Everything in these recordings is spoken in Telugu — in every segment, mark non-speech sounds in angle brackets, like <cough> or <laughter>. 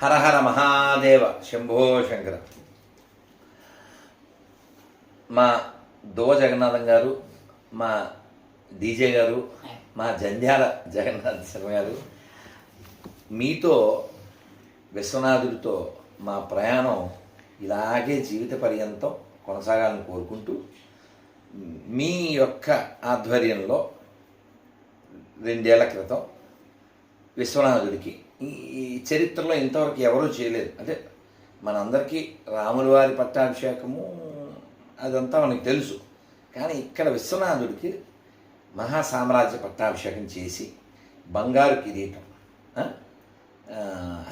హరహర మహాదేవ శంభో శంకర. మా దువ జగన్నాథం గారు మా డీజే గారు మా జంధ్యాల జగన్నాథ్ శర్మ గారు మీతో విశ్వనాథుడితో మా ప్రయాణం ఇలాగే జీవిత పర్యంతం కొనసాగాలని కోరుకుంటూ మీ యొక్క ఆధ్వర్యంలో రెండేళ్ళ క్రితం విశ్వనాథుడికి ఈ చరిత్రలో ఇంతవరకు ఎవరూ చేయలేదు. అంటే మనందరికీ రాముల వారి పట్టాభిషేకము అదంతా మనకు తెలుసు. కానీ ఇక్కడ విశ్వనాథుడికి మహా సామ్రాజ్య పట్టాభిషేకం చేసి బంగారు కిరీటం.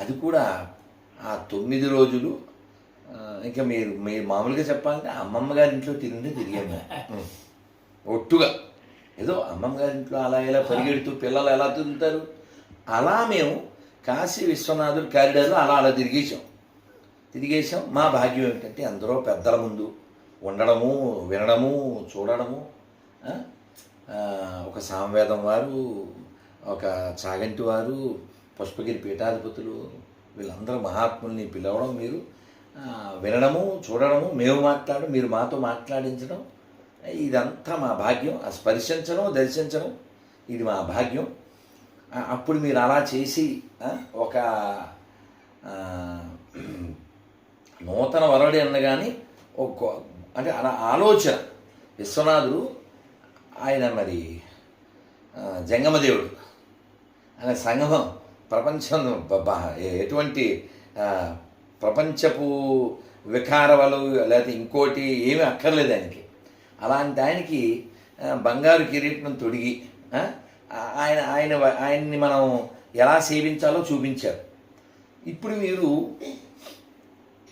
అది కూడా ఆ తొమ్మిది రోజులు ఇంకా మీరు మీరు మామూలుగా చెప్పాలంటే అమ్మమ్మ గారి ఇంట్లో తిరిగి తిరిగాము. <laughs> ఒట్టుగా. ఏదో అమ్మమ్మ గారి ఇంట్లో అలా ఇలా పరిగెడుతూ పిల్లలు ఎలా తిరుగుతారు? అలా మేము కాశీ విశ్వనాథుడు కారిడార్లో అలా అలా తిరిగేసాం తిరిగేసాం మా భాగ్యం ఏమిటంటే అందరూ పెద్దల ముందు ఉండడము వినడము చూడడము. ఒక సామవేదం వారు ఒక చాగంటి వారు పుష్పగిరి పీఠాధిపతులు వీళ్ళందరూ మహాత్ముల్ని పిలవడం మీరు. వినడము చూడడము మేము మాట్లాడడం మీరు మాతో మాట్లాడించడం ఇదంతా మా భాగ్యం. ఆ స్పర్శించడం దర్శించడం ఇది మా భాగ్యం. అప్పుడు మీరు అలా చేసి ఒక నూతన వరడి అనగానే ఒక అంటే అలా ఆలోచన. విశ్వనాథుడు ఆయన మరి జంగమదేవుడు ఆయన సంగమం ప్రపంచం ఎటువంటి ప్రపంచపు వికారవలు లేకపోతే ఇంకోటి ఏమీ అక్కర్లేదు ఆయనకి. అలాంటి ఆయనకి బంగారు కిరీటం తొడిగి ఆయన ఆయన ఆయన్ని మనం ఎలా సేవించాలో చూపించారు. ఇప్పుడు మీరు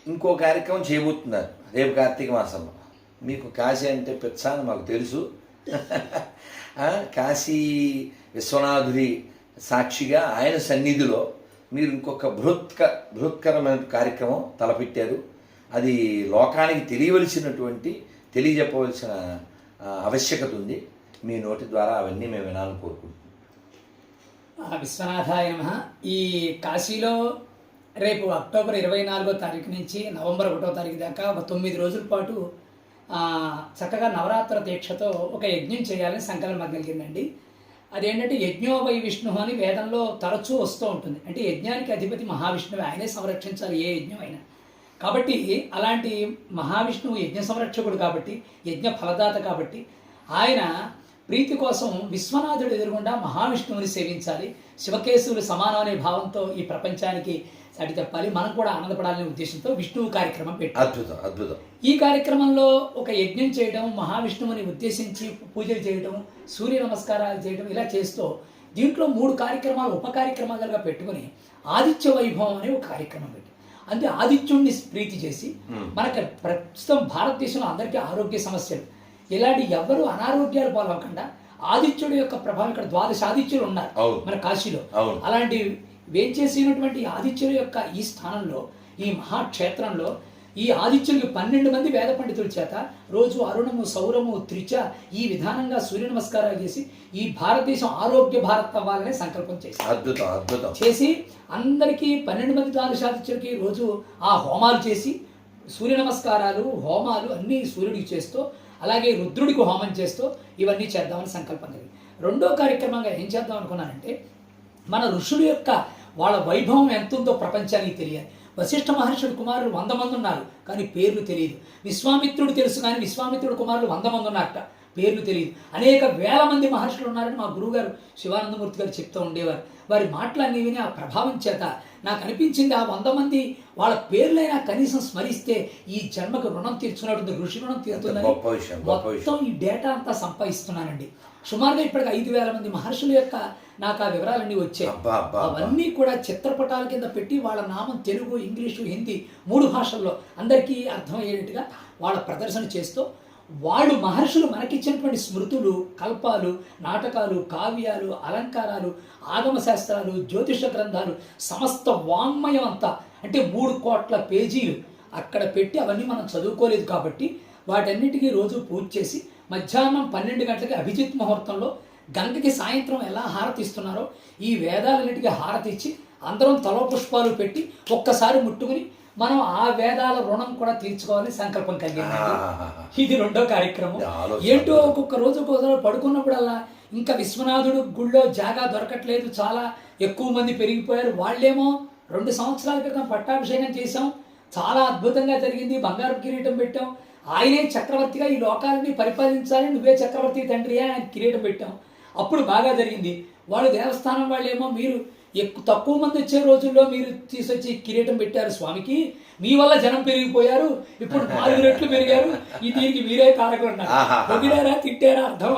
ఇంకో కార్యక్రమం చేయబోతున్నారు రేపు కార్తీక మాసంలో. మీకు కాశీ అంటే పిచ్చ అని మాకు తెలుసు. <laughs> కాశీ విశ్వనాథుడి సాక్షిగా ఆయన సన్నిధిలో మీరు ఇంకొక బృహత్క బృహత్కరమైన కార్యక్రమం తలపెట్టారు. అది లోకానికి తెలియవలసినటువంటి తెలియజెప్పవలసిన ఆవశ్యకత ఉంది. మీ నోటి ద్వారా అవన్నీ మేము వినాలని కోరుకుంటున్నాం. విశ్వనాథాయ నమ. ఈ కాశీలో రేపు అక్టోబర్ ఇరవై నాలుగో తారీఖు నుంచి నవంబర్ ఒకటో తారీఖు దాకా ఒక తొమ్మిది రోజుల పాటు చక్కగా నవరాత్ర దీక్షతో ఒక యజ్ఞం చేయాలని సంకల్పం కలిగిందండి. అదేంటంటే యజ్ఞోవై విష్ణు అని వేదంలో తరచూ వస్తూ ఉంటుంది. అంటే యజ్ఞానికి అధిపతి మహావిష్ణువు. ఆయనే సంరక్షించాలి ఏ యజ్ఞం అయినా. కాబట్టి అలాంటి మహావిష్ణువు యజ్ఞ సంరక్షకుడు కాబట్టి యజ్ఞ ఫలదాత కాబట్టి ఆయన ప్రీతి కోసం విశ్వనాథుడు ఎదురుగుండా మహావిష్ణువుని సేవించాలి. శివకేశవులు సమానం అనే భావంతో ఈ ప్రపంచానికి అడి చెప్పాలి. మనం కూడా ఆనందపడాలనే ఉద్దేశంతో విష్ణువు కార్యక్రమం పెట్టారు అద్భుతం అద్భుతం. ఈ కార్యక్రమంలో ఒక యజ్ఞం చేయడం మహావిష్ణువుని ఉద్దేశించి పూజలు చేయడం సూర్య నమస్కారాలు చేయడం ఇలా చేస్తూ దీంట్లో మూడు కార్యక్రమాలు ఉప కార్యక్రమాలుగా పెట్టుకుని ఆదిత్య వైభవం అనే ఒక కార్యక్రమం పెట్టి. అంటే ఆదిత్యుణ్ణి ప్రీతి చేసి మనకు ప్రస్తుతం భారతదేశంలో అందరికీ ఆరోగ్య సమస్యలు. ఇలాంటి ఎవరు అనారోగ్యాలు పాలవకుండా ఆదిత్యుడి యొక్క ప్రభావం ఇక్కడ ద్వాదశ ఆదిత్యులు ఉన్నారు. మన కాశీలో. అలాంటి వేంచేసినటువంటి ఆదిత్యుల యొక్క ఈ స్థానంలో ఈ మహాక్షేత్రంలో ఈ ఆదిత్యులకి పన్నెండు మంది వేద పండితుల చేత రోజు అరుణము సౌరము త్రిచ ఈ విధానంగా సూర్య నమస్కారాలు చేసి ఈ భారతదేశం ఆరోగ్య భారత్ అవ్వాలనే సంకల్పం చేసి అద్భుతం అద్భుతం చేసి అందరికీ పన్నెండు మంది ద్వాదశాదిత్యులకి రోజు ఆ హోమాలు చేసి సూర్య నమస్కారాలు హోమాలు అన్నీ సూర్యుడికి చేస్తూ అలాగే రుద్రుడికి హోమం చేస్తూ ఇవన్నీ చేద్దామని సంకల్పం కలిగింది. రెండో కార్యక్రమంగా ఏం చేద్దాం అనుకున్నానంటే మన ఋషుల యొక్క వాళ్ళ వైభవం ఎంత ఉందో ప్రపంచానికి తెలియాలి. వశిష్ఠ మహర్షుడు కుమారులు వంద మంది ఉన్నారు కానీ పేర్లు తెలియదు. విశ్వామిత్రుడు తెలుసు కానీ విశ్వామిత్రుడు కుమారులు వంద మంది ఉన్నారట. పేర్లు తెలియదు అనేక వేల మంది మహర్షులు ఉన్నారని మా గురువుగారు శివానందమూర్తి గారు చెప్తూ ఉండేవారు వారి మాటలన్నీ విని ఆ ప్రభావం చేత నాకు అనిపించింది ఆ వంద మంది వాళ్ళ పేర్లైనా కనీసం స్మరిస్తే ఈ జన్మకు రుణం తీర్చున్నట్టు ఋషి రుణం తీరుతుందని. మొత్తం ఈ డేటా అంతా సంపాదిస్తున్నానండి సుమారుగా ఇప్పటికి ఐదు వేల మంది మహర్షుల యొక్క నాకు ఆ వివరాలన్నీ వచ్చాయి. అవన్నీ కూడా చిత్రపటాల కింద పెట్టి వాళ్ళ నామం తెలుగు ఇంగ్లీషు హిందీ మూడు భాషల్లో అందరికీ అర్థమయ్యేట్టుగా వాళ్ళ ప్రదర్శన చేస్తూ వాళ్ళు మహర్షులు మనకిచ్చినటువంటి స్మృతులు కల్పాలు నాటకాలు కావ్యాలు అలంకారాలు ఆగమశాస్త్రాలు జ్యోతిష గ్రంథాలు సమస్త వాంగ్మయం అంతా అంటే మూడు కోట్ల పేజీలు అక్కడ పెట్టి అవన్నీ మనం చదువుకోలేదు కాబట్టి వాటన్నిటికీ రోజు పూజ చేసి మధ్యాహ్నం పన్నెండు గంటలకి అభిజిత్ ముహూర్తంలో గంగకి సాయంత్రం ఎలా హారతి ఇస్తున్నారో ఈ వేదాలన్నిటికీ హారతి ఇచ్చి అందరం తలపుష్పాలు పెట్టి ఒక్కసారి ముట్టుకుని మనం ఆ వేదాల రుణం కూడా తీర్చుకోవాలని సంకల్పం కలిగింది. ఇది రెండో కార్యక్రమం. ఏంటో ఒక్కొక్క రోజు ఒక్కొక్కసారి పడుకున్నప్పుడల్లా ఇంకా విశ్వనాథుడు గుళ్ళో జాగా దొరకట్లేదు చాలా ఎక్కువ మంది పెరిగిపోయారు. వాళ్ళేమో రెండు సంవత్సరాల క్రితం పట్టాభిషేకం చేశాం చాలా అద్భుతంగా జరిగింది బంగారు కిరీటం పెట్టాం. ఆయనే చక్రవర్తిగా ఈ లోకాలని పరిపాలించాలి నువ్వే చక్రవర్తి తండ్రి అని ఆయన కిరీటం పెట్టాం. అప్పుడు బాగా జరిగింది. వాళ్ళు దేవస్థానం వాళ్ళేమో మీరు ఎక్కువ తక్కువ మంది వచ్చే రోజుల్లో మీరు తీసుకొచ్చి కిరీటం పెట్టారు స్వామికి మీ వల్ల జనం పెరిగిపోయారు ఇప్పుడు నాలుగు రెట్లు పెరిగారు ఈ దీనికి మీరే కారకులు అన్నారు ఆహా. పొగిడారా తిట్టారా అర్థం.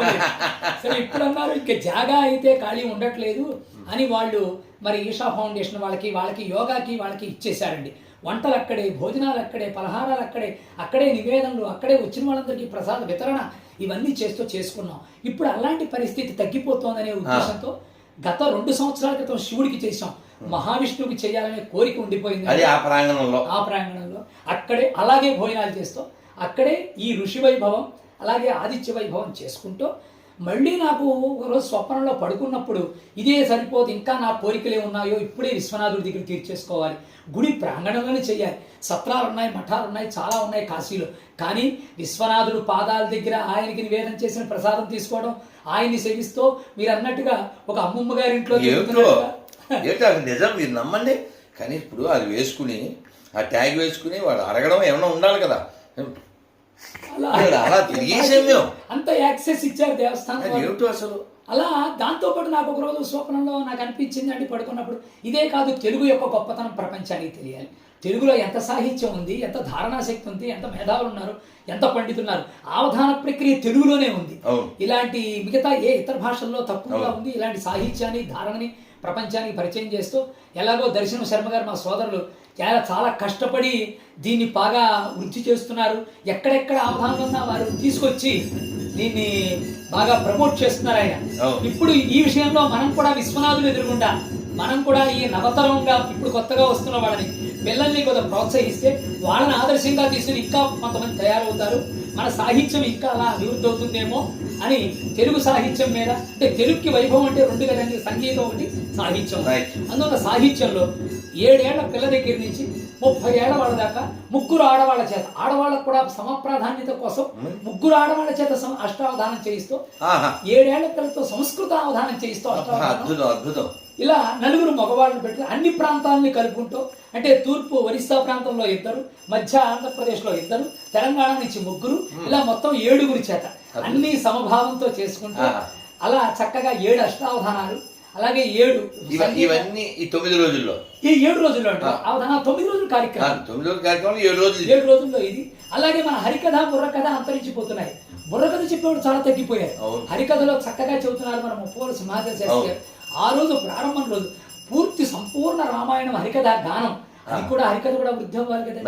సరే ఇప్పుడు అన్నారు ఇంకా జాగా అయితే ఖాళీ ఉండట్లేదు అని వాళ్ళు మరి ఈషా ఫౌండేషన్ వాళ్ళకి వాళ్ళకి యోగాకి వాళ్ళకి ఇచ్చేశారండి వంటలు అక్కడే భోజనాలు అక్కడే పలహారాలు అక్కడే అక్కడే నివేదనలు అక్కడే వచ్చిన వాళ్ళందరికీ ప్రసాద వితరణ ఇవన్నీ చేస్తూ చేసుకున్నాం ఇప్పుడు అలాంటి పరిస్థితి తగ్గిపోతోందనే ఉద్దేశంతో గత రెండు సంవత్సరాల క్రితం శివుడికి చేశాం. మహావిష్ణువుకి చేయాలనే కోరిక ఉండిపోయింది. అది ఆ ప్రాంగణంలో. ఆ ప్రాంగణంలో. అక్కడే అలాగే భోజనాలు చేస్తూ అక్కడే ఈ ఋషి వైభవం అలాగే ఆదిత్య వైభవం చేసుకుంటూ మళ్ళీ నాకు ఒకరోజు స్వప్నంలో పడుకున్నప్పుడు ఇదే సరిపోదు ఇంకా నా కోరికలే ఉన్నాయో ఇప్పుడే విశ్వనాథుడి దగ్గర తీర్చేసుకోవాలి. గుడి ప్రాంగణంలోనే చేయాలి సత్రాలు ఉన్నాయి మఠాలు ఉన్నాయి చాలా ఉన్నాయి కాశీలో. కానీ విశ్వనాథుడు పాదాల దగ్గర ఆయనకి నివేదన చేసిన ప్రసాదం తీసుకోవడం ఆయన్ని సేవిస్తూ మీరు అన్నట్టుగా ఒక అమ్మమ్మ గారి ఇంట్లో నిజం మీరు నమ్మండి. కానీ ఇప్పుడు అది వేసుకుని ఆ ట్యాగ్ వేసుకుని వాడు అడగడం ఏమైనా ఉండాలి కదా. అలా తిరిగేసాం మేము అంత యాక్సెస్ ఇచ్చారు దేవస్థానం. ఏమిటో అసలు అలా దాంతోపాటు నాకు ఒక రోజు స్వప్నంలో నాకు అనిపించింది అండి పడుకున్నప్పుడు ఇదే కాదు తెలుగు యొక్క గొప్పతనం ప్రపంచానికి తెలియాలి తెలుగులో ఎంత సాహిత్యం ఉంది ఎంత ధారణాశక్తి ఉంది ఎంత మేధావులు ఉన్నారు ఎంత పండితులు ఉన్నారు అవధాన ప్రక్రియ తెలుగులోనే ఉంది. ఇలాంటి మిగతా ఏ ఇతర భాషల్లో తక్కువగా. ఉంది ఇలాంటి సాహిత్యాన్ని ధారణని ప్రపంచానికి పరిచయం చేస్తూ ఎలాగో దర్శనం శర్మ గారు మా సోదరులు చాలా చాలా కష్టపడి దీన్ని బాగా వృద్ధి చేస్తున్నారు ఎక్కడెక్కడ అవధానం ఉన్నా వారు తీసుకొచ్చి దీన్ని బాగా ప్రమోట్ చేస్తున్నారు ఆయన. ఇప్పుడు ఈ విషయంలో మనం కూడా విశ్వనాథులు ఎదురుగుండా మనం కూడా ఈ నవతరంగా ఇప్పుడు కొత్తగా వస్తున్న వాళ్ళని పిల్లల్ని కొంత ప్రోత్సహిస్తే వాళ్ళని ఆదర్శంగా తీసుకుని ఇంకా కొంతమంది తయారవుతారు. మన సాహిత్యం ఇంకా అలా అభివృద్ధి అవుతుందేమో అని తెలుగు సాహిత్యం మీద అంటే తెలుగుకి వైభవం అంటే రెండు కదండి సంగీతం ఒకటి. సాహిత్యం. అందువల్ల సాహిత్యంలో ఏడేళ్ళ పిల్ల దగ్గర నుంచి ముప్పై ఏళ్ళ వాళ్ళ దాకా ముగ్గురు ఆడవాళ్ళ చేత ఆడవాళ్ళకు కూడా సమప్రాధాన్యత కోసం ముగ్గురు ఆడవాళ్ళ చేత అష్టావధానం చేయిస్తూ ఏడేళ్ళ పిల్లలతో సంస్కృత అవధానం చేయిస్తూ అద్భుతం అద్భుతం. ఇలా నలుగురు మగవాళ్ళని పెట్టి అన్ని ప్రాంతాలని కలుపుకుంటూ అంటే తూర్పు ఒరిస్సా ప్రాంతంలో ఇద్దరు మధ్య ఆంధ్రప్రదేశ్లో ఇద్దరు తెలంగాణ నుంచి ముగ్గురు ఇలా మొత్తం ఏడుగురి చేత. అన్ని సమభావంతో చేసుకుంటూ. అలా చక్కగా ఏడు అష్టావధానాలు అలాగే ఏడు ఇవన్నీ ఈ తొమ్మిది రోజుల్లో. ఈ ఏడు రోజుల్లో అంటే అవధాన తొమ్మిది రోజుల ఆ, కార్యక్రమం తొమ్మిది రోజుల కార్యక్రమం ఏడు రోజులు. ఏడు రోజుల్లో ఇది. అలాగే మన హరికథ బుర్రకథ అంతరించిపోతున్నాయి. బుర్రకథ చెప్పేవాడు చాలా తగ్గిపోయారు. హరికథలో చక్కగా చెబుతున్నారు మన ముప్పోలు సింహాచల శాస్త్రి. గారు. ఆ రోజు ప్రారంభం రోజు పూర్తి సంపూర్ణ రామాయణం హరికథ గానం. అది కూడా హరికథ కూడా వృద్ధి అవ్వాలి కదా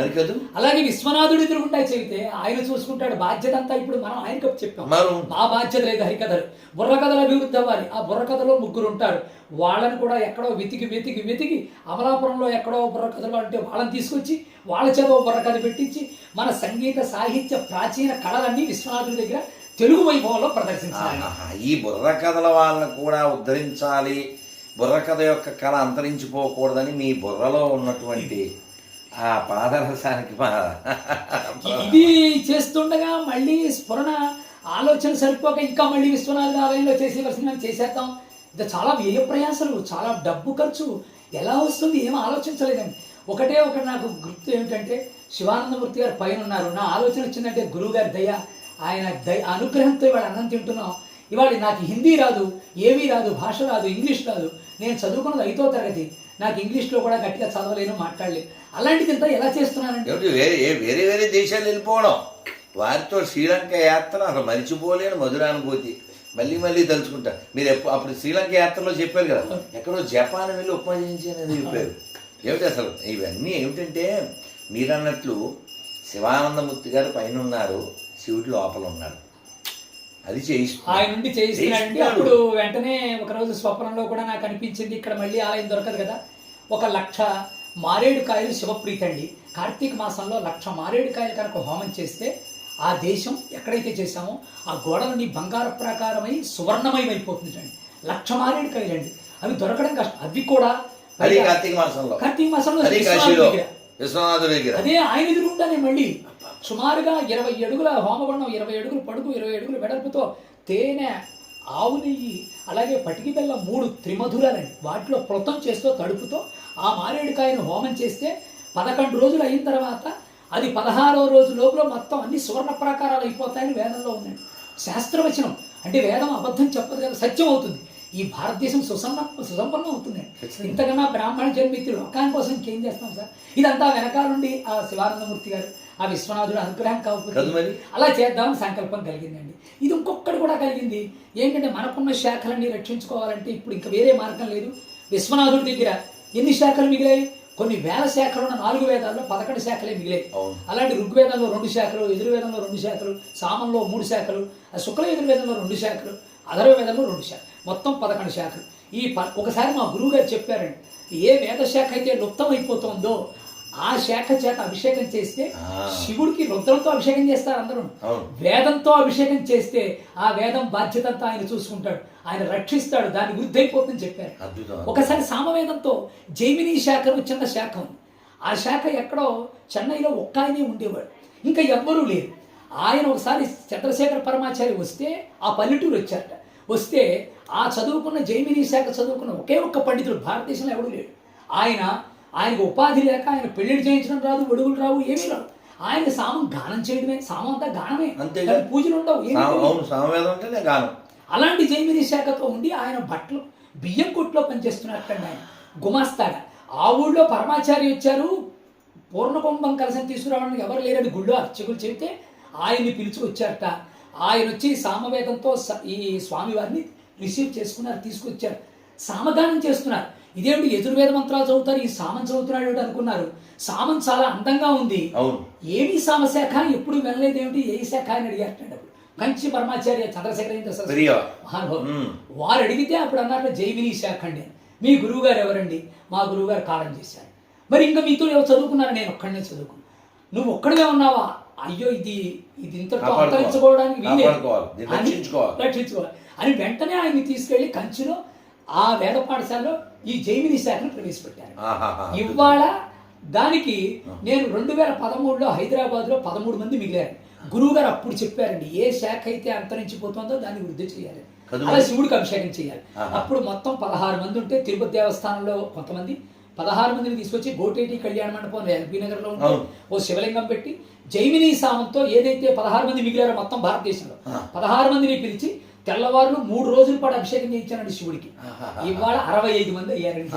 అలాగే విశ్వనాథుడు ఎదురుకుంటా చెబితే ఆయన చూసుకుంటాడు బాధ్యత అంతా ఇప్పుడు మనం ఆయనకు చెప్పాం. మా బాధ్యత లేదు హరికథలు. బుర్రకథలు అభివృద్ధి అవ్వాలి ఆ బుర్రకథలో ముగ్గురు ఉంటారు. వాళ్ళని కూడా ఎక్కడో వెతికి వెతికి వెతికి అమలాపురంలో ఎక్కడో బుర్రకథలు అంటే వాళ్ళని తీసుకొచ్చి వాళ్ళ చేత బుర్రకథ పెట్టించి మన సంగీత సాహిత్య ప్రాచీన కళలన్నీ విశ్వనాథుడి దగ్గర తెలుగు వైభవంలో ప్రదర్శించాలి. ఈ బుర్ర కథల వాళ్ళని కూడా ఉద్ధరించాలి. బుర్రకథ యొక్క కళ అంతరించిపోకూడదని మీ బుర్రలో ఉన్నటువంటి ఆ పాదరసానికి ఇది చేస్తుండగా మళ్ళీ స్ఫురణ ఆలోచన సరిపోక ఇంకా మళ్ళీ విశ్వనాథ ఆలయంలో చేసేవలసిన చేసేద్దాం. ఇది చాలా వ్యయ ప్రయాసలు చాలా డబ్బు ఖర్చు. ఎలా వస్తుంది ఏం ఆలోచించలేదండి. ఒకటే ఒకటి నాకు గుర్తు ఏమిటంటే శివానందమూర్తి గారు పైన ఉన్నారు నా ఆలోచన వచ్చిందంటే గురువు గారి దయ ఆయన దయ అనుగ్రహంతో ఇవాళ అన్నం తింటున్నాం. ఇవాళ నాకు హిందీ రాదు ఏమీ రాదు భాష రాదు ఇంగ్లీష్ రాదు. నేను చదువుకున్నది ఐదో తరగతి. నాకు ఇంగ్లీష్లో కూడా గట్టిగా చదవలేను మాట్లాడలేను. అలాంటిది ఇంత ఎలా చేస్తున్నానండి వేరే వేరే వేరే దేశాలు వెళ్ళిపోవడం. వారితో శ్రీలంక యాత్ర అసలు మరిచిపోలేని మధురానుభూతి మళ్ళీ మళ్ళీ తలుచుకుంటా. మీరు ఎప్పుడు అప్పుడు శ్రీలంక యాత్రలో చెప్పారు కదా ఎక్కడో జపాన్ వెళ్ళి ఉప్మా అనేది చెప్పారు. ఏమిటి అసలు? ఇవన్నీ ఏమిటంటే మీరన్నట్లు శివానందమూర్తి గారు పైన ఉన్నారు శివుడు లోపల ఉన్నాడు అది చేయిస్తుంది ఆయన నుండి చేయిస్తున్నాడండి. చేయిస్తున్నాడు. అప్పుడు వెంటనే ఒక రోజు స్వప్నంలో కూడా నాకు అనిపించింది ఇక్కడ మళ్ళీ ఆలయం దొరకదు కదా. ఒక లక్ష మారేడు కాయలు శివప్రీతి అండి. కార్తీక మాసంలో లక్ష మారేడు కాయలు కనుక హోమం చేస్తే ఆ దేశం ఎక్కడైతే చేశామో ఆ గోడలన్నీ బంగారు ప్రకారమై సువర్ణమయం అయిపోతుందండి లక్ష మారేడు కాయలండి అవి దొరకడం కష్టం. అవి కూడా కార్తీక మాసంలో. కార్తీక మాసంలో అది ఆయన ఎదురుగుండానే మళ్ళీ. సుమారుగా ఇరవై అడుగుల హోమగుండం ఇరవై అడుగులు పడుకు ఇరవై అడుగుల వెడల్పుతో తేనె ఆవు నెయ్యి అలాగే పటికి బెల్ల మూడు త్రిమధురాలని వాటిలో ప్లుతం చేస్తూ తడుపుతో ఆ మారేడుకాయను హోమం చేస్తే పదకొండు రోజులు అయిన తర్వాత అది పదహారో రోజు లోపల మొత్తం అన్ని సువర్ణ ప్రాకారాలు అయిపోతాయని వేదంలో ఉన్నాయి శాస్త్రవచనం. అంటే వేదం అబద్ధం చెప్పదు కదా సత్యం అవుతుంది. ఈ భారతదేశం సుసన్న సుసంపన్నం అవుతుందండి ఇంతకన్నా బ్రాహ్మణ జన్మిత్తులు లోకాని కోసం ఇంకేం చేస్తాం సార్? ఇదంతా వెనకాలండి ఆ శివానందమూర్తి గారు ఆ విశ్వనాథుడు అనుగ్రహం కాకపోతే. అలా చేద్దామని సంకల్పం కలిగిందండి. ఇది ఇంకొకటి కూడా కలిగింది. ఏంటంటే మనకున్న శాఖలన్నీ రక్షించుకోవాలంటే ఇప్పుడు ఇంకా వేరే మార్గం లేదు. విశ్వనాథుడి దగ్గర ఎన్ని శాఖలు మిగిలాయి? కొన్ని వేల శాఖలు ఉన్న నాలుగు వేదాల్లో పదకొండు శాఖలే మిగిలాయి. అలాంటి ఋగ్వేదంలో రెండు శాఖలు యజుర్వేదంలో రెండు శాఖలు సామంలో మూడు శాఖలు ఆ శుక్ల యజుర్వేదంలో రెండు శాఖలు అధర్వ వేదంలో రెండు శాఖలు. మొత్తం పదకొండు శాఖలు. ఈ ప ఒకసారి మా గురువు గారు చెప్పారండి ఏ వేద శాఖ అయితే లుప్తమైపోతుందో ఆ శాఖ చేత అభిషేకం చేస్తే. శివుడికి రుద్రంతో అభిషేకం చేస్తారు అందరూ. వేదంతో అభిషేకం చేస్తే ఆ వేదం బాధ్యత అంతా ఆయన చూసుకుంటాడు. ఆయన రక్షిస్తాడు. దాని వృద్ధి అయిపోతుందని చెప్పారు ఒకసారి సామవేదంతో జైమిని శాఖ చిన్న శాఖ ఉంది. ఆ శాఖ ఎక్కడో చెన్నైలో ఒక్క ఆయనే ఉండేవాడు. ఇంకా ఎవ్వరూ లేరు. ఆయన ఒకసారి చంద్రశేఖర పరమాచారి వస్తే ఆ పల్లెటూరు వచ్చారట. వస్తే ఆ చదువుకున్న జైమిని శాఖ చదువుకున్న ఒకే ఒక్క పండితుడు భారతదేశంలో ఎవడూ లేడు. ఆయన ఆయనకు ఉపాధి లేక ఆయన పెళ్ళిళ్ళు చేయించడం రాదు ఒడుగులు రావు ఏమీ రావు. ఆయన సామం గానం చేయడమే సామం అంతా గానమే. దానికి పూజలు ఉండవు గానం. అలాంటి జైమిని శాఖతో ఉండి ఆయన బట్టలు బియ్యం కొట్లో పనిచేస్తున్నట్టండి ఆయన. గుమాస్తాగా ఆ ఊళ్ళో పరమాచారి వచ్చారు. పూర్ణకుంభం కలసం తీసుకురావడానికి ఎవరు లేరని గుళ్ళో అర్చకులు చెబితే ఆయన్ని పిలుచుకొచ్చారట. ఆయన వచ్చి సామవేదంతో ఈ స్వామివారిని రిసీవ్ చేసుకున్నారు తీసుకొచ్చారు. సామగానం చేస్తున్నారు. ఇదేమిటి ఎదుర్వేద మంత్రాలు చదువుతారు? ఈ సామం చదువుతున్నాడు అనుకున్నారు? సామం చాలా అందంగా ఉంది. ఏమి సామశాఖ ఎప్పుడు వినలేదు ఏమిటి? ఏ శాఖ అని అప్పుడు. కంచి పరమాచార్య చంద్రశేఖరేంద్ర మహానుభావుడు. మ్మ్. వారు అడిగితే అప్పుడు అన్నారు జైమిని శాఖ అండి. మీ గురువు గారు ఎవరండి? మా గురువు గారు కాలం చేశారు. మరి ఇంకా మీతో ఎవరు చదువుకున్నారు? నేను ఒక్కడనే చదువుకున్నాను నువ్వు ఒక్కడిగా ఉన్నావా? అయ్యో ఇది ఇది. అంతరించుకోవడానికి వీలే. అని- రక్షించుకోవాలి. అని వెంటనే ఆయన్ని తీసుకెళ్ళి కంచిలో ఆ వేద పాఠశాలలో ఈ జైమిని శాఖను ప్రవేశపెట్టారు. ఇవాళ దానికి నేను రెండు వేల పదమూడులో హైదరాబాద్లో పదమూడు మంది మిగిలారు గురువు గారు అప్పుడు చెప్పారండి ఏ శాఖ అయితే అంతరించిపోతుందో దాన్ని వృద్ధి చేయాలి అలా శివుడికి అభిషేకం చేయాలి. అప్పుడు మొత్తం పదహారు మంది ఉంటే తిరుపతి దేవస్థానంలో కొంతమంది పదహారు మందిని తీసుకొచ్చి గోటేటి కళ్యాణ మండపం ఎల్బీ నగర్లో ఉంటే. ఓ శివలింగం పెట్టి జైమిని సామంతో ఏదైతే పదహారు మంది మిగిలారో మొత్తం భారతదేశంలో. పదహారు మందిని పిలిచి తెల్లవారులు మూడు రోజుల పాటు అభిషేకం చేయించానండి శివుడికి. ఇవాళ అరవై ఐదు మంది అయ్యారండి.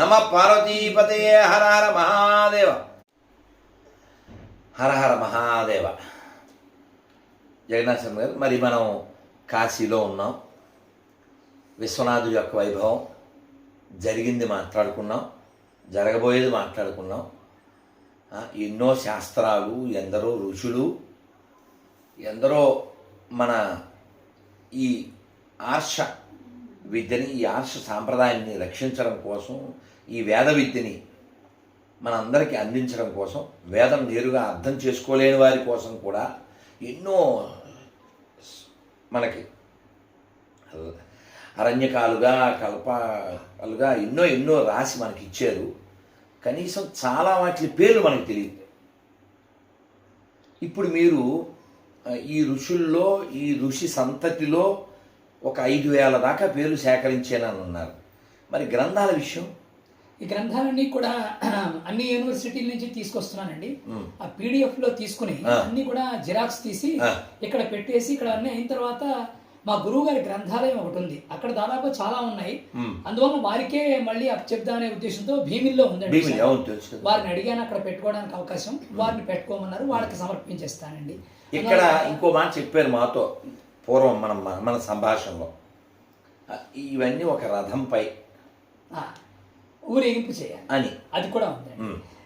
నమ పార్వతీపతే హర హర మహాదేవ. హర హర మహాదేవ. జగన్నాథ్ గారు మరి మనం కాశీలో ఉన్నాం. విశ్వనాథుడి యొక్క వైభవం. జరిగింది మాట్లాడుకున్నాం. జరగబోయేది మాట్లాడుకున్నాం. ఎన్నో శాస్త్రాలు ఎందరో ఋషులు ఎందరో మన ఈ ఆర్ష విద్యని ఈ ఆర్ష సాంప్రదాయాన్ని రక్షించడం కోసం ఈ వేద విద్యని మనందరికీ అందించడం కోసం వేదం నేరుగా అర్థం చేసుకోలేని వారి కోసం కూడా ఎన్నో మనకి అరణ్యకాలుగా కల్పాలుగా ఎన్నో ఎన్నో రాసి మనకి ఇచ్చారు. కనీసం చాలా వాటి పేర్లు మనకు తెలియదు. ఇప్పుడు మీరు ఈ ఋషుల్లో ఈ ఋషి సంతతిలో ఒక ఐదు వేల దాకా పేర్లు సేకరించానని అన్నారు మరి గ్రంథాల విషయం ఈ గ్రంథాలన్నీ కూడా <clears throat> అన్ని యూనివర్సిటీల నుంచి తీసుకొస్తున్నానండి. ఆ పీడిఎఫ్లో తీసుకుని. అన్ని కూడా జిరాక్స్ తీసి. ఇక్కడ పెట్టేసి ఇక్కడ అన్ని అయిన తర్వాత మా గురువు గారి గ్రంథాలయం ఒకటి ఉంది అక్కడ దాదాపు చాలా ఉన్నాయి. అందువల్ల వారికే మళ్ళీ అప్ చెప్దామనే ఉద్దేశంతో భీమిల్లో ఉందండి. వారిని అడిగాను అక్కడ పెట్టుకోవడానికి అవకాశం వారిని పెట్టుకోమన్నారు వాళ్ళకి సమర్పించేస్తానండి ఇక్కడ ఇంకో మాట చెప్పారు మాతో పూర్వం మనం మన- సంభాషణలో ఇవన్నీ ఒక రథంపై ఊరేగింపు చేయాలి అని అది కూడా ఉంది.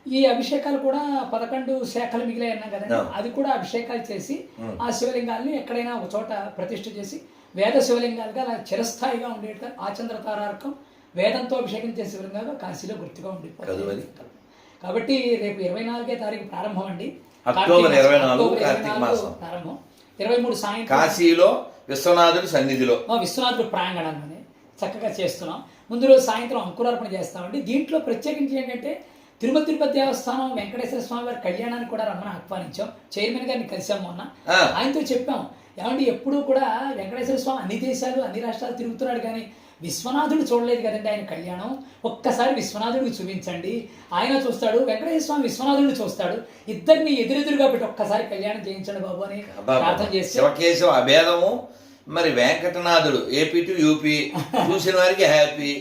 ఈ అభిషేకాలు కూడా పదకొండు శాఖలు మిగిలాయి అన్నాం కదండి. అది కూడా అభిషేకాలు చేసి. ఆ శివలింగాల్ని ఎక్కడైనా ఒక చోట ప్రతిష్ఠ చేసి వేద శివలింగాలుగా అలా చిరస్థాయిగా ఉండేట్టుగా ఆచంద్ర తారార్కం వేదంతో అభిషేకం చేసే శివలింగాలుగా కాశీలో గుర్తుగా ఉండిపోతుంది. కాబట్టి రేపు ఇరవై నాలుగే తారీఖు ప్రారంభం అండి అక్టోబర్ ఇరవై నాలుగు, కార్తీక మాసం. ఇరవై మూడు సాయంత్రం. కాశీలో విశ్వనాథుడి సన్నిధిలో. విశ్వనాథుడు ప్రాంగణంలోనే చక్కగా చేస్తున్నాం. ముందు రోజు సాయంత్రం అంకురార్పణ చేస్తామండి. దీంట్లో ప్రత్యేకించి ఏంటంటే తిరుమల తిరుపతి దేవస్థానం వెంకటేశ్వర స్వామి వారి కళ్యాణానికి కూడా రమ్మని ఆహ్వానించాం. చైర్మన్ గారిని కలిసాం మొన్న. ఆయనతో చెప్పాం ఏమండి ఎప్పుడూ కూడా వెంకటేశ్వర స్వామి అన్ని దేశాలు అన్ని రాష్ట్రాలు తిరుగుతున్నాడు కానీ విశ్వనాథుడు చూడలేదు కదండి ఆయన కళ్యాణం? ఒక్కసారి విశ్వనాథుడికి చూపించండి. ఆయన చూస్తాడు వెంకటేశ్వర స్వామి విశ్వనాథుడిని చూస్తాడు. ఇద్దరిని ఎదురెదురుగా పెట్టి ఒక్కసారి కళ్యాణం చేయించండి బాబు అని ప్రార్థన చేస్తే శివకేశవ అభేదము మరి వెంకటనాథుడు ఏపీ టు యూపీ చూసిన వారికి హ్యాపీ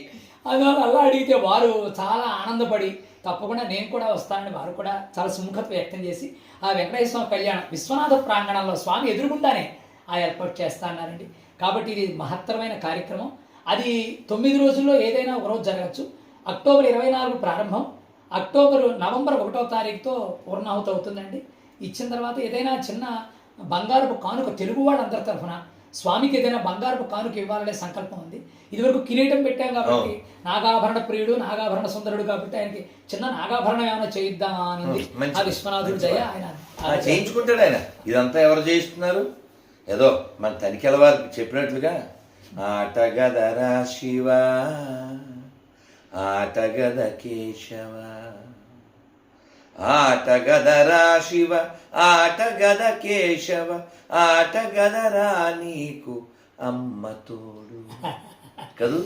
అది వాళ్ళు అలా అడిగితే వారు చాలా ఆనందపడి తప్పకుండా నేను కూడా వస్తానని వారు కూడా చాలా సుముఖత వ్యక్తం చేసి ఆ వెంకటేశ్వర స్వామి కళ్యాణం విశ్వనాథ ప్రాంగణంలో స్వామి ఎదురుగుండానే ఆ ఏర్పాటు చేస్తా అన్నారండి. కాబట్టి ఇది మహత్తరమైన కార్యక్రమం. అది తొమ్మిది రోజుల్లో ఏదైనా ఒక రోజు జరగచ్చు. అక్టోబర్ ఇరవై నాలుగు ప్రారంభం. అక్టోబర్ నవంబర్ ఒకటో తారీఖుతో పూర్ణాహుతి అవుతుందండి. ఇచ్చిన తర్వాత ఏదైనా చిన్న బంగారపు కానుక తెలుగు వాళ్ళందరి తరఫున స్వామికి ఏదైనా బంగారపు కానుక ఇవ్వాలనే సంకల్పం ఉంది. ఇదివరకు కిరీటం పెట్టాం కాబట్టి నాగాభరణ ప్రియుడు నాగాభరణ సుందరుడు కాబట్టి ఆయనకి చిన్న నాగాభరణం ఏమైనా చేయిద్దామా అని. ఆ విశ్వనాథుడు దయ ఆయన చేయించుకుంటాడు ఆయన. ఇదంతా ఎవరు చేయిస్తున్నారు? ఏదో మన తనికెల వారికి చెప్పినట్లుగా ఆటగదరా శివ ఆటగద కేశవ. ఆటగదరా శివ ఆటగద కేశవ ఆటగదరా నీకు అమ్మ తోడు. కదూ?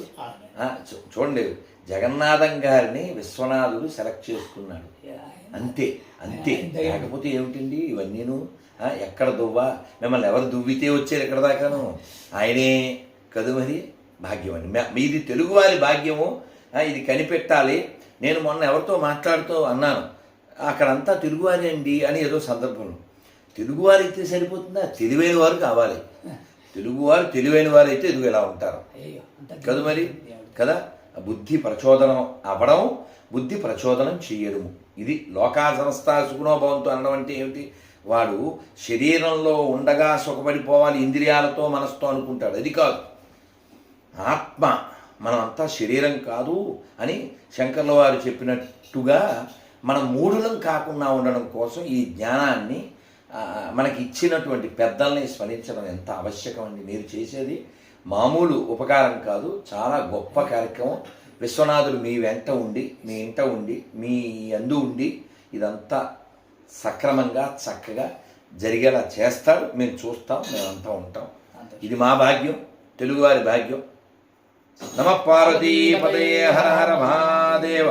చూ- చూడండి జగన్నాథం గారిని విశ్వనాథుడు సెలెక్ట్ చేసుకున్నాడు. అంతే అంతే. లేకపోతే ఏమిటండి ఇవన్నీను? ఎక్కడ దువ్వా? మిమ్మల్ని ఎవరు దువ్వితే వచ్చారు ఇక్కడ దాకాను? ఆయనే కదు మరి భాగ్యం మే- మీది తెలుగువారి భాగ్యము. ఇది కనిపెట్టాలి. నేను మొన్న ఎవరితో మాట్లాడుతూ అన్నాను అక్కడంతా తెలుగువారి అండి అని ఏదో సందర్భంలో తెలుగువారు అయితే సరిపోతుందా? తెలివైన వారు కావాలి. తెలుగువారు తెలివైన వారు అయితే ఇదిగో ఇలా ఉంటారు. కదా మరి? కదా? బుద్ధి ప్రచోదనం అవ్వడం బుద్ధి ప్రచోదనం చేయడము. ఇది లోకా సంస్థ సుగుణోభవంతో అనడం అంటే ఏమిటి? వాడు శరీరంలో ఉండగా సుఖపడిపోవాలి ఇంద్రియాలతో మనసుతో అనుకుంటాడు. అది కాదు. ఆత్మ మనం అంతా శరీరం కాదు అని శంకర్ల వారు చెప్పినట్టుగా మనం మూఢులం కాకుండా ఉండడం కోసం ఈ జ్ఞానాన్ని మనకి ఇచ్చినటువంటి పెద్దల్ని స్మరించడం ఎంత ఆవశ్యకం అండి. మీరు చేసేది మామూలు ఉపకారం కాదు చాలా గొప్ప కార్యక్రమం. విశ్వనాథుడు మీ వెంట ఉండి మీ ఇంట ఉండి మీ అందు ఉండి ఇదంతా సక్రమంగా చక్కగా జరిగేలా చేస్తాడు మేము చూస్తాం మేమంతా ఉంటాం. ఇది మా భాగ్యం తెలుగువారి భాగ్యం. నమ పార్వతీపదే హర హర మహాదేవ